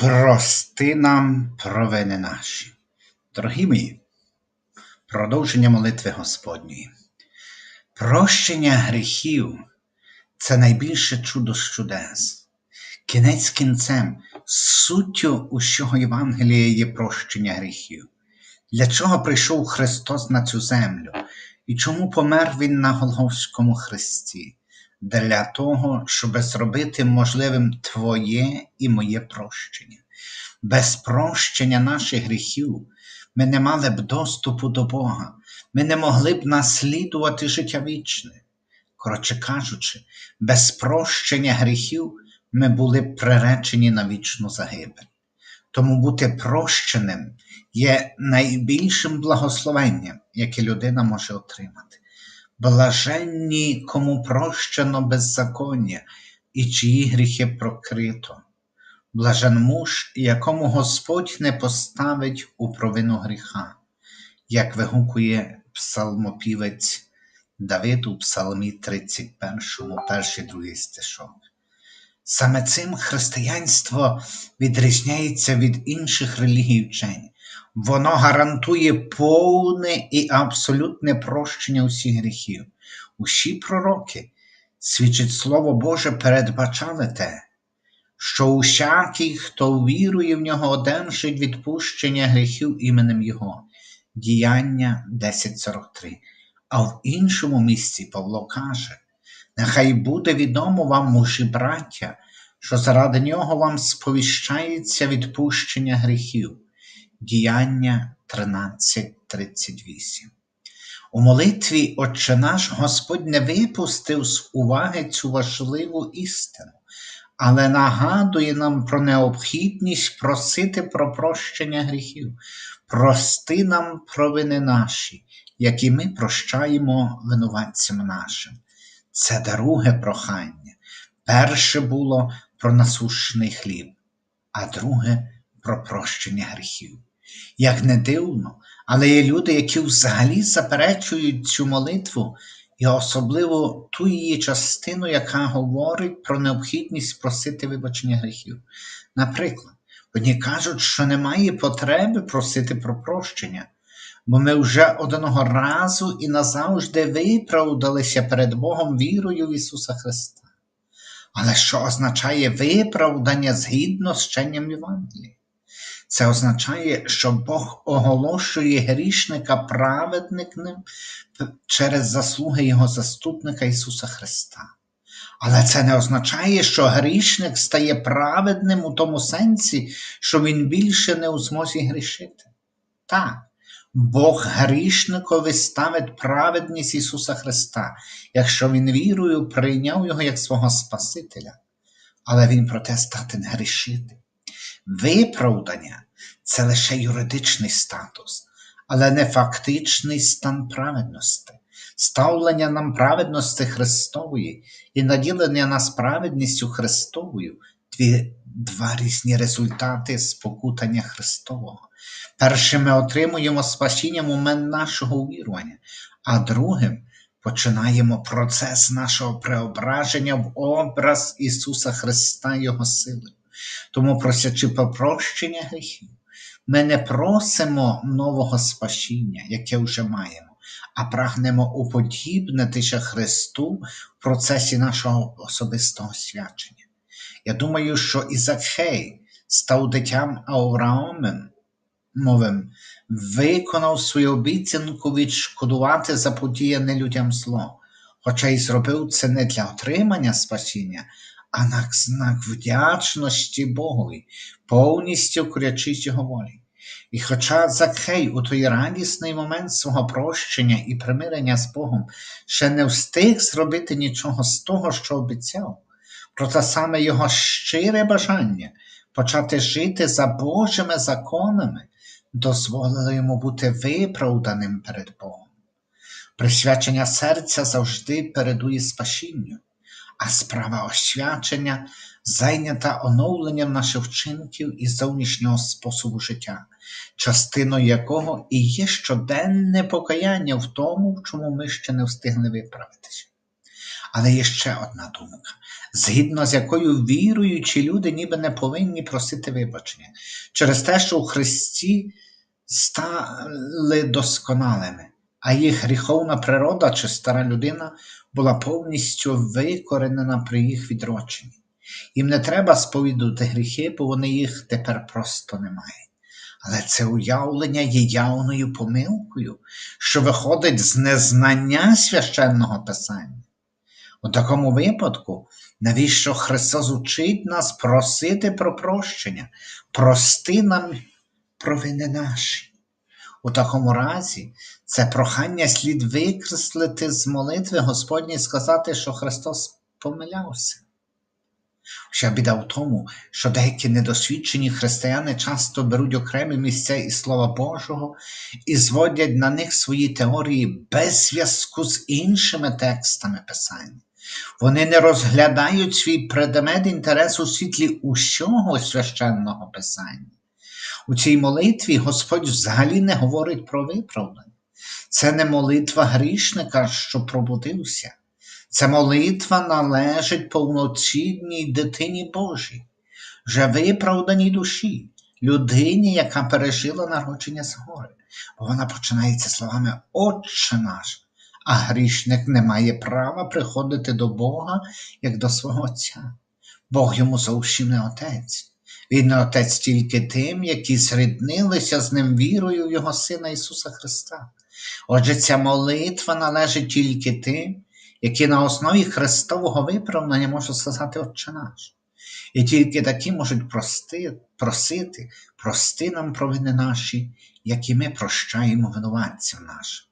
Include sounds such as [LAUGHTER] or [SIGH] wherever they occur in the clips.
Прости нам провини наші. Дорогі мої, продовження молитви Господньої. Прощення гріхів це найбільше чудо з чудес. Кінець кінцем, суттю усього Євангелія є прощення гріхів. Для чого прийшов Христос на цю землю і чому помер Він на Голговському хресті? Для того, щоб зробити можливим Твоє і моє прощення. Без прощення наших гріхів ми не мали б доступу до Бога, ми не могли б наслідувати життя вічне. Коротше кажучи, без прощення гріхів ми були б приречені на вічну загибель. Тому бути прощеним є найбільшим благословенням, яке людина може отримати. Блаженні, кому прощено беззаконня і чиї гріхи прокрито. Блажен муж, якому Господь не поставить у провину гріха, як вигукує псалмопівець Давид у Псалмі 31, перший другий стишок. Саме цим християнство відрізняється від інших релігій вчень. Воно гарантує повне і абсолютне прощення усіх гріхів. Усі пророки, свідчить Слово Боже, передбачали те, що усякий, хто вірує в нього, одержить відпущення гріхів іменем Його. Діяння 10.43. А в іншому місці Павло каже: Нехай буде відомо вам, мужі браття, що заради нього вам сповіщається відпущення гріхів. Діяння 13.38. У молитві Отче наш Господь не випустив з уваги цю важливу істину, але нагадує нам про необхідність просити про прощення гріхів, прости нам провини наші, які ми прощаємо винуватцям нашим. Це друге прохання. Перше було про насущний хліб, а друге про прощення гріхів. Як не дивно, але є люди, які взагалі заперечують цю молитву, і особливо ту її частину, яка говорить про необхідність просити вибачення гріхів. Наприклад, одні кажуть, що немає потреби просити про прощення, бо ми вже одного разу і назавжди виправдалися перед Богом вірою в Ісуса Христа. Але що означає виправдання згідно з вченням Євангелія? Це означає, що Бог оголошує грішника праведникним через заслуги Його заступника Ісуса Христа. Але це не означає, що грішник стає праведним у тому сенсі, що він більше не у змозі грішити. Так, Бог грішникові ставить праведність Ісуса Христа, якщо Він вірою прийняв Його як свого Спасителя, але Він проте стати грішити. Виправдання це лише юридичний статус, але не фактичний стан праведності, ставлення нам праведності Христової і наділення нас праведністю Христовою дві, два різні результати спокутання Христового. Першим ми отримуємо спасіння в момент нашого увірування, а другим починаємо процес нашого преображення в образ Ісуса Христа Його сили. Тому, просячи попрощення гріхів, ми не просимо нового спасіння, яке вже маємо, а прагнемо уподібнитися Христу в процесі нашого особистого свячення. Я думаю, що і Закхей став дитям Авраамом, мовим, виконав свою обіцянку відшкодувати заподіяне людям зло, хоча й зробив це не для отримання спасіння, а на знак вдячності Богові, повністю корячись його волі. І хоча Закхей у той радісний момент свого прощення і примирення з Богом ще не встиг зробити нічого з того, що обіцяв, проте саме його щире бажання почати жити за Божими законами дозволило йому бути виправданим перед Богом. Присвячення серця завжди передує спасінню а справа освячення зайнята оновленням наших вчинків і зовнішнього способу життя, частиною якого і є щоденне покаяння в тому, в чому ми ще не встигли виправитися. Але є ще одна думка, згідно з якою віруючі люди ніби не повинні просити вибачення через те, що у Христі стали досконалими, а їх гріховна природа чи стара людина була повністю викоренена при їх відроченні. Їм не треба сповідувати гріхи, бо вони їх тепер просто не мають. Але це уявлення є явною помилкою, що виходить з незнання священного писання. У такому випадку, навіщо Христос учить нас просити про прощення, прости нам провини наші. У такому разі це прохання слід викреслити з молитви Господні і сказати, що Христос помилявся. Вся біда в тому, що деякі недосвідчені християни часто беруть окремі місця із Слова Божого і зводять на них свої теорії без зв'язку з іншими текстами Писання. Вони не розглядають свій предмет інтересу у світлі усього священного Писання. У цій молитві Господь взагалі не говорить про виправдання. Це не молитва грішника, що пробудився. Ця молитва належить повноцінній дитині Божій, вже виправданій душі, людині, яка пережила народження згори. Бо вона починається словами Отче наш, а грішник не має права приходити до Бога як до свого Отця. Бог йому зовсім не отець. Він отець тільки тим, які зріднилися з ним вірою в Його Сина Ісуса Христа. Отже, ця молитва належить тільки тим, які на основі Христового виправдання можуть сказати Отче наш. І тільки такі можуть прости, просити, прости нам провини наші, які ми прощаємо винуватцям нашим.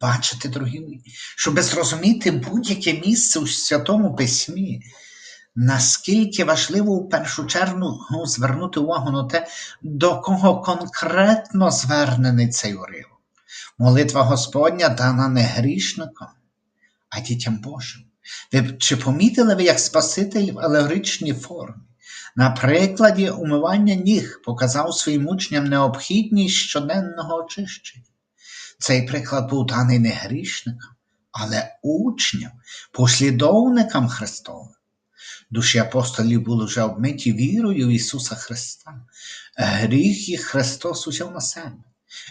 Бачите, дорогі мої, щоб зрозуміти будь-яке місце у Святому Письмі, наскільки важливо в першу чергу звернути увагу на те, до кого конкретно звернений цей уривок. Молитва Господня дана не грішникам, а дітям Божим. Ви чи помітили ви, як Спаситель в алегоричній формі? На прикладі умивання ніг показав своїм учням необхідність щоденного очищення. Цей приклад був даний не грішникам, але учням, послідовникам Христовим. Душі апостолів були вже обмиті вірою в Ісуса Христа. Гріх їх Христос узяв на себе.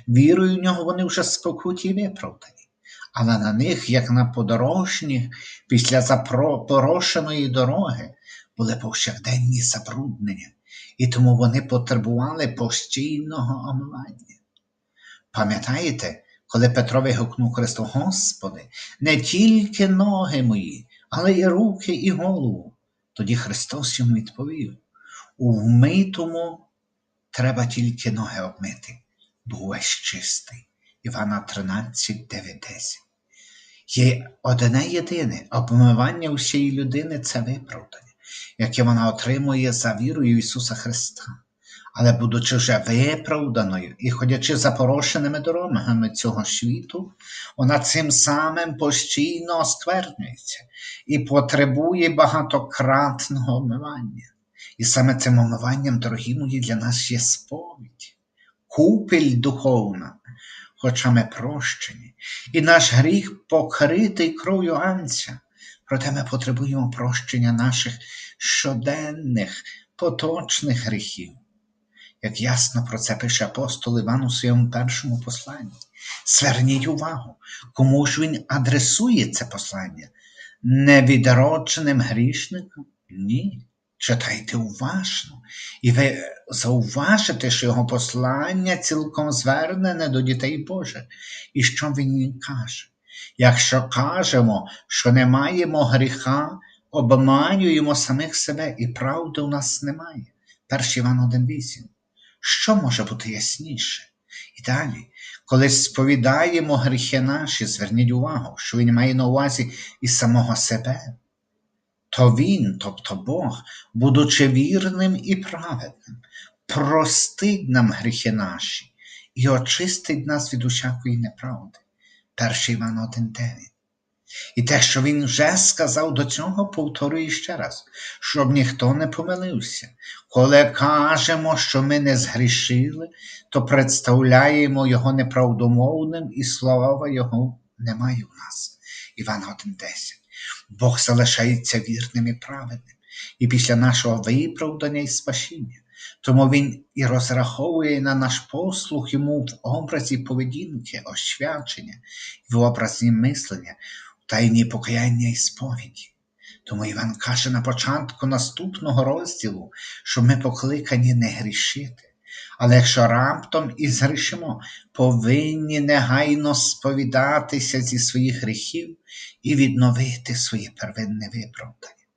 Вірою в нього вони вже спокуті і виправдані. Але на них, як на подорожніх, після запорошеної дороги, були повсякденні забруднення, і тому вони потребували постійного омивання. Пам'ятаєте, коли Петро вигукнув Христу, Господи, не тільки ноги мої, але й руки, і голову. Тоді Христос йому відповів: у вмитому треба тільки ноги обмити, бо увесь чистий. Івана 13, 9, 10. Є одне єдине обмивання усієї людини це виправдання, яке вона отримує за вірою Ісуса Христа. Але, будучи вже виправданою і ходячи запорошеними дорогами цього світу, вона цим самим постійно осквернюється і потребує багатократного омивання. І саме цим омиванням, дорогі мої, для нас є сповідь, купель духовна, хоча ми прощені, і наш гріх покритий кров'ю анця, проте ми потребуємо прощення наших щоденних, поточних гріхів. Як ясно про це пише апостол Іван у своєму першому посланні. Зверніть увагу, кому ж він адресує це послання? Невідродженим грішникам? Ні. Читайте уважно, і ви зауважите, що його послання цілком звернене до дітей Божих. І що він каже? Якщо кажемо, що не маємо гріха, обманюємо самих себе, і правди у нас немає. 1 Іван 1,8. Що може бути ясніше? І далі, коли сповідаємо гріхи наші, зверніть увагу, що він має на увазі і самого себе то Він, тобто Бог, будучи вірним і праведним, простить нам гріхи наші і очистить нас від усякої неправди. 1 Іван 1,9. І те, що він вже сказав до цього, повторює ще раз, щоб ніхто не помилився. Коли кажемо, що ми не згрішили, то представляємо його неправдомовним і слова його немає у нас. Іван 1,10. Бог залишається вірним і праведним і після нашого виправдання і спасіння. Тому Він і розраховує на наш послух йому в образі поведінки, освячення, в образі мислення, в тайні покаяння і сповіді. Тому Іван каже на початку наступного розділу, що ми покликані не грішити. Але якщо раптом і згрішимо, повинні негайно сповідатися зі своїх гріхів і відновити своє первинне виправдання.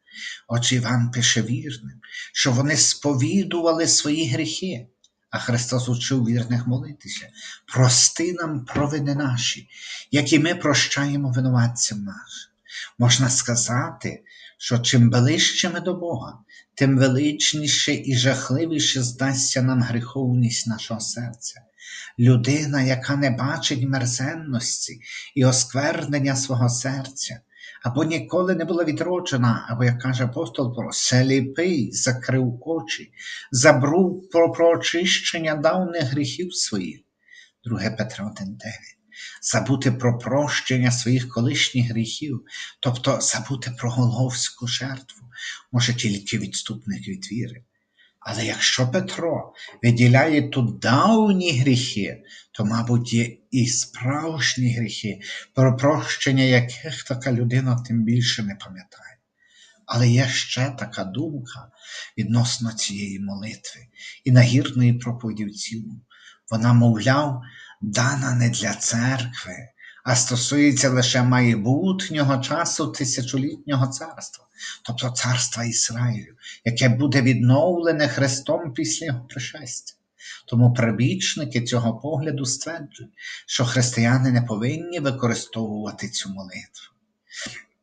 Отже, Іван пише вірним, що вони сповідували свої гріхи, а Христос учив вірних молитися. Прости нам провини наші, які ми прощаємо винуватцям нашим. Можна сказати, що чим ближче ми до Бога, тим величніше і жахливіше здасться нам гріховність нашого серця. Людина, яка не бачить мерзенності і осквернення свого серця, або ніколи не була відроджена, або, як каже апостол про сліпий, закрив очі, забрув про, прочищення давних гріхів своїх. 2 Петра 1,9. Забути про прощення своїх колишніх гріхів, тобто забути про головську жертву, може тільки відступник від віри. Але якщо Петро виділяє тут давні гріхи, то, мабуть, є і справжні гріхи, про прощення яких така людина тим більше не пам'ятає. Але є ще така думка відносно цієї молитви і нагірної проповіді в цілому. Вона, мовляв, дана не для церкви, а стосується лише майбутнього часу тисячолітнього царства, тобто царства Ізраїлю, яке буде відновлене Христом після Його пришестя. Тому прибічники цього погляду стверджують, що християни не повинні використовувати цю молитву.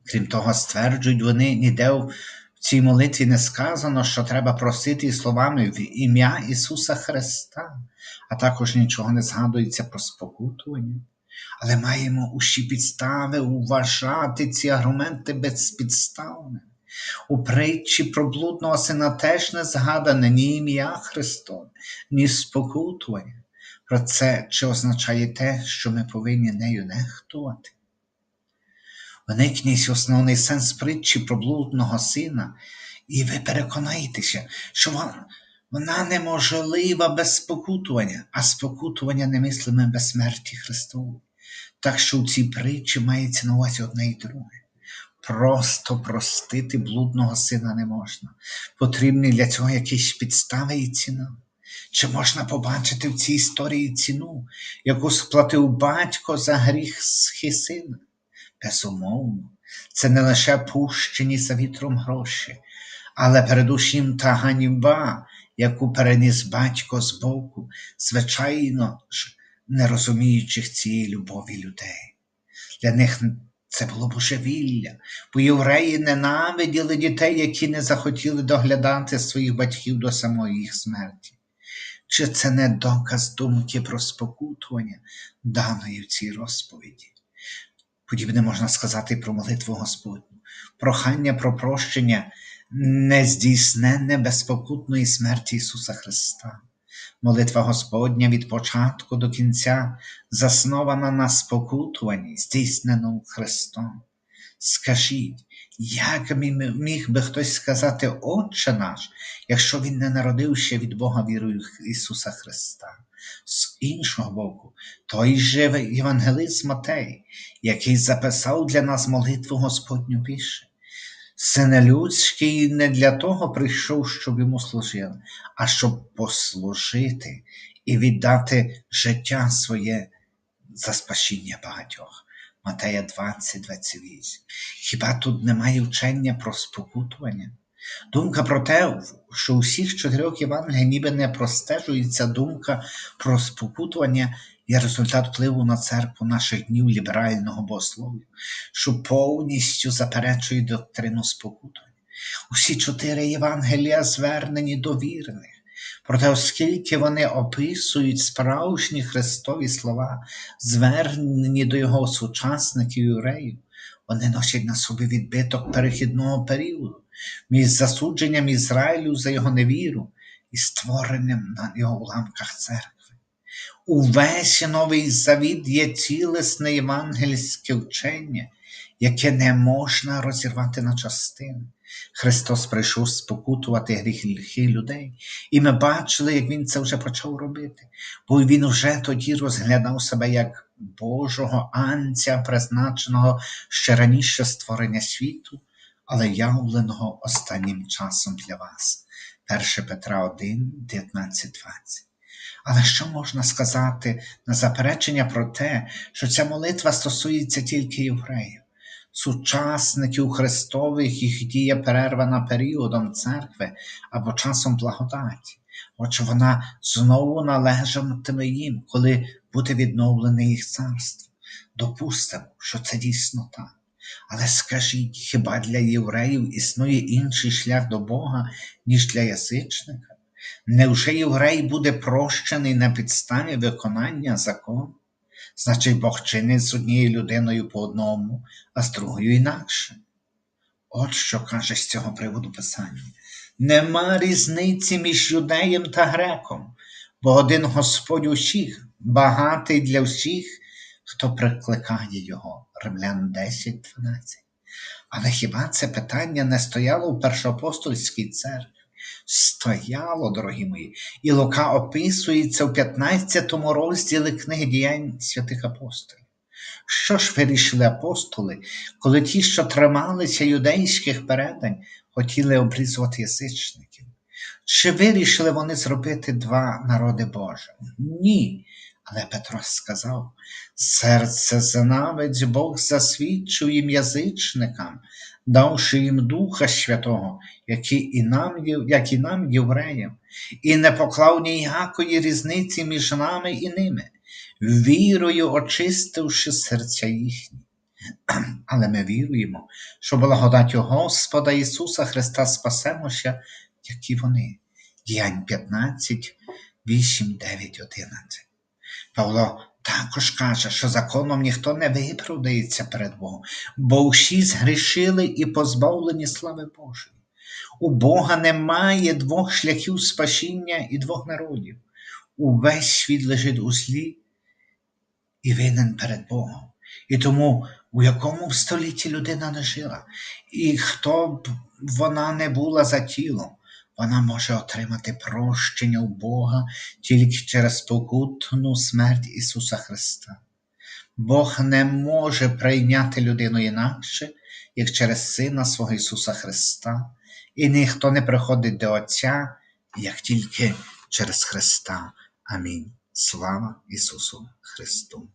Крім того, стверджують вони ніде в цій молитві не сказано, що треба просити словами в ім'я Ісуса Христа, а також нічого не згадується про спокутування. Але маємо усі підстави вважати ці аргументи безпідставними. У притчі про блудного сина теж не згадане ні ім'я Христове, ні спокутування. Про це чи означає те, що ми повинні нею нехтувати? Виникніть основний сенс притчі про блудного сина, і ви переконаєтеся, що вона, вона неможлива без спокутування, а спокутування немислиме без смерті Христової. Так що у цій притчі мається на увазі одне і друге. Просто простити блудного сина не можна. Потрібні для цього якісь підстави і ціна. Чи можна побачити в цій історії ціну, яку сплатив батько за гріх сина? Безумовно, це не лише пущені за вітром гроші, але передусім та ганьба, яку переніс батько з боку, звичайно ж, не розуміючих цієї любові людей. Для них це було божевілля, бо євреї ненавиділи дітей, які не захотіли доглядати своїх батьків до самої їх смерті. Чи це не доказ думки про спокутування, даної в цій розповіді? Подібне можна сказати про молитву Господню, прохання про прощення нездійсненне безпокутної смерті Ісуса Христа. Молитва Господня від початку до кінця заснована на спокутуванні, здійсненому Христом. Скажіть, як міг би хтось сказати Отче наш, якщо Він не народився від Бога вірою Ісуса Христа? З іншого боку, той же Євангелист Матей, який записав для нас молитву Господню пише. Син людський не для того прийшов, щоб йому служили, а щоб послужити і віддати життя своє за спасіння багатьох. Матея 20, 28. Хіба тут немає вчення про спокутування? Думка про те, що у всіх чотирьох Євангеліях ніби не простежується думка про спокутування є результат впливу на церкву наших днів ліберального богослов'я, що повністю заперечує доктрину спокутування. Усі чотири Євангелія звернені до вірних. Проте, оскільки вони описують справжні Христові слова, звернені до його сучасників юреїв, вони носять на собі відбиток перехідного періоду між засудженням Ізраїлю за його невіру і створенням на його уламках церкви. Увесь новий завіт є цілесне євангельське вчення, яке не можна розірвати на частини. Христос прийшов спокутувати гріхи людей, і ми бачили, як Він це вже почав робити, бо Він вже тоді розглядав себе як Божого анця, призначеного ще раніше створення світу, але явленого останнім часом для вас. 1 Петра 1, 19, 20. Але що можна сказати на заперечення про те, що ця молитва стосується тільки євреїв? Сучасників Христових їх дія перервана періодом церкви або часом благодаті, отже вона знову належатиме їм, коли буде відновлене їх царство. Допустимо, що це дійсно так. Але скажіть, хіба для євреїв існує інший шлях до Бога, ніж для язичника? Невже єврей буде прощений на підставі виконання закону? Значить, Бог чинить з однією людиною по одному, а з другою інакше. От що каже з цього приводу Писання. Нема різниці між юдеєм та греком, бо один Господь усіх, багатий для всіх, хто прикликає його. Римлян 10, 12. Але хіба це питання не стояло в першоапостольській церкві? Стояло, дорогі мої, і Лука описується в 15 розділі книги діянь святих апостолів. Що ж вирішили апостоли, коли ті, що трималися юдейських передань, хотіли обрізувати язичників? Чи вирішили вони зробити два народи Божі? Ні. Але Петро сказав: серце знавець Бог засвідчив їм язичникам, давши їм Духа Святого, як і нам, як і нам, євреям, і не поклав ніякої різниці між нами і ними, вірою очистивши серця їхні. [CLEARS THROAT] Але ми віруємо, що благодаттю Господа Ісуса Христа спасемося, як і вони. Діянь 15, 8, 9, 11. Павло також каже, що законом ніхто не виправдається перед Богом, бо всі згрішили і позбавлені слави Божої. У Бога немає двох шляхів спасіння і двох народів. Увесь світ лежить у злі і винен перед Богом. І тому, у якому б столітті людина не жила, і хто б вона не була за тілом, вона може отримати прощення у Бога тільки через покутну смерть Ісуса Христа. Бог не може прийняти людину інакше, як через Сина свого Ісуса Христа, і ніхто не приходить до Отця, як тільки через Христа. Амінь. Слава Ісусу Христу!